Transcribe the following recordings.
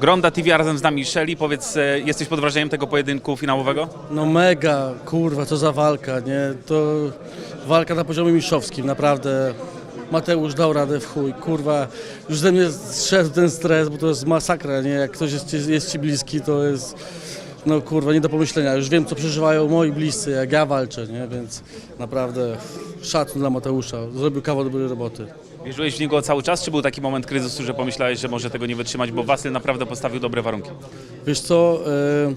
Gronda TV razem z nami Shelly. Powiedz, e, jesteś pod wrażeniem tego pojedynku finałowego? No mega, kurwa, co za walka, nie? To walka na poziomie mistrzowskim, naprawdę. Mateusz dał radę w chuj, kurwa. Już ze mnie zszedł ten stres, bo to jest masakra, nie? Jak ktoś jest, jest ci bliski, to jest, no kurwa, nie do pomyślenia. Już wiem, co przeżywają moi bliscy, jak ja walczę, nie? Więc naprawdę szacun dla Mateusza. Zrobił kawał dobrej roboty. Wierzyłeś w niego cały czas, czy był taki moment kryzysu, że pomyślałeś, że może tego nie wytrzymać, bo Wasyl naprawdę postawił dobre warunki? Wiesz co, e,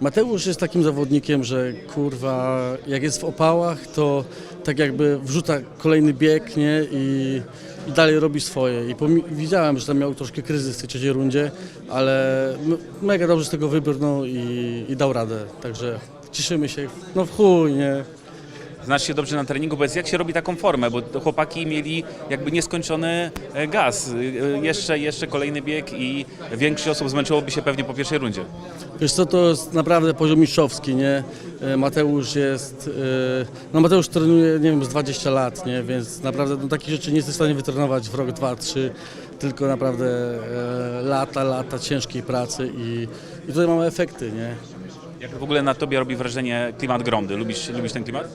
Mateusz jest takim zawodnikiem, że kurwa, jak jest w opałach, to tak jakby wrzuca kolejny bieg, nie? I, i dalej robi swoje. I widziałem, że tam miał troszkę kryzys w tej trzeciej rundzie, ale mega dobrze z tego wybrnął i, i dał radę. Także cieszymy się. No w chuj, nie? Znasz się dobrze na treningu, powiedz, jak się robi taką formę, bo chłopaki mieli jakby nieskończony e, gaz. E, Jeszcze, jeszcze kolejny bieg i większość osób zmęczyłoby się pewnie po pierwszej rundzie. Wiesz co, to jest naprawdę poziom mistrzowski, nie? E, Mateusz jest, no Mateusz trenuje, nie wiem, z 20 lat, nie? Więc naprawdę no, takich rzeczy nie jest w stanie wytrenować w rok, dwa, trzy, tylko naprawdę lata, lata ciężkiej pracy i, i tutaj mamy efekty, nie? Jak w ogóle na tobie robi wrażenie klimat Grondy? Lubisz, lubisz ten klimat?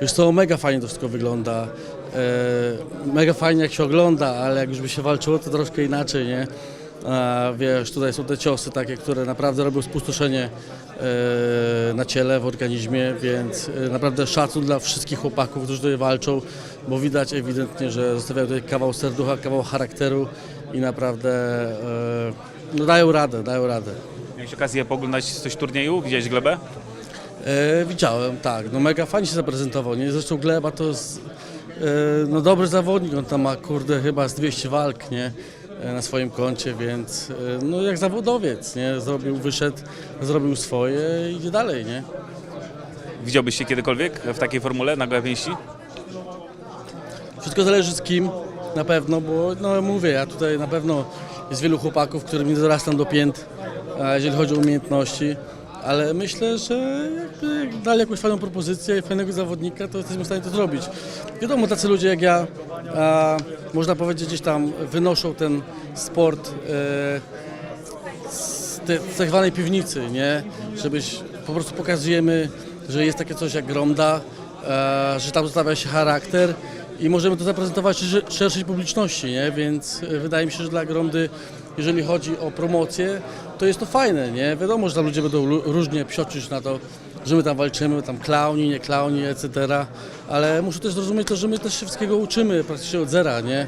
Wiesz co, mega fajnie to wszystko wygląda, e, mega fajnie jak się ogląda, ale jak już by się walczyło, to troszkę inaczej, nie? A, wiesz, tutaj są te ciosy takie, które naprawdę robią spustoszenie e, na ciele, w organizmie, więc e, naprawdę szacun dla wszystkich chłopaków, którzy tutaj walczą, bo widać ewidentnie, że zostawiają tutaj kawał serducha, kawał charakteru i naprawdę no dają radę, dają radę. Miałeś okazję poglądać coś turnieju? Widziałeś glebę? E, widziałem, tak. No mega fajnie się zaprezentował. Nie? Zresztą Gleba to jest e, no dobry zawodnik. On tam ma kurde chyba z 200 walk nie? E, na swoim koncie, więc e, no jak zawodowiec, nie? Zrobił, wyszedł, zrobił swoje i idzie dalej, nie? Widziałbyś się kiedykolwiek w takiej formule na gołe pięści? Wszystko zależy z kim, na pewno, bo no mówię, ja tutaj na pewno jest wielu chłopaków, którym nie dorastam do pięt, a jeżeli chodzi o umiejętności, ale myślę, że jak dali jakąś fajną propozycję i fajnego zawodnika, to jesteśmy w stanie to zrobić. Wiadomo, tacy ludzie jak ja, a, można powiedzieć, gdzieś tam wynoszą ten sport e, z tej z tak zwanej piwnicy, nie? Żebyś po prostu pokazujemy, że jest takie coś jak Gronda, e, że tam zostawia się charakter i możemy to zaprezentować szerszej publiczności, nie? Więc e, wydaje mi się, że dla Grondy, jeżeli chodzi o promocję, to jest to fajne, nie? Wiadomo, że tam ludzie będą różnie psioczyć na to, że my tam walczymy, tam klauni, nie klauni, etc. Ale muszę też zrozumieć to, że my też się wszystkiego uczymy praktycznie od zera, nie?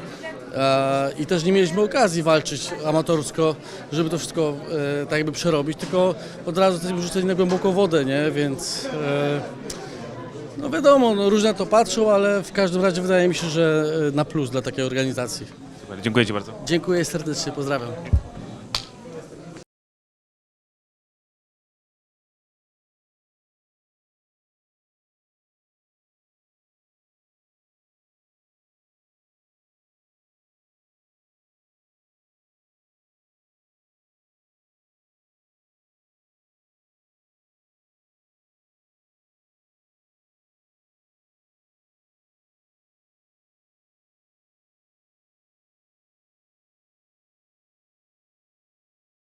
I też nie mieliśmy okazji walczyć amatorsko, żeby to wszystko e, tak jakby przerobić, tylko od razu jesteśmy rzuceni na głęboką wodę, nie? Więc e, no wiadomo, no różnie na to patrzą, ale w każdym razie wydaje mi się, że e, na plus dla takiej organizacji. Super, dziękuję Ci bardzo. Dziękuję serdecznie, pozdrawiam.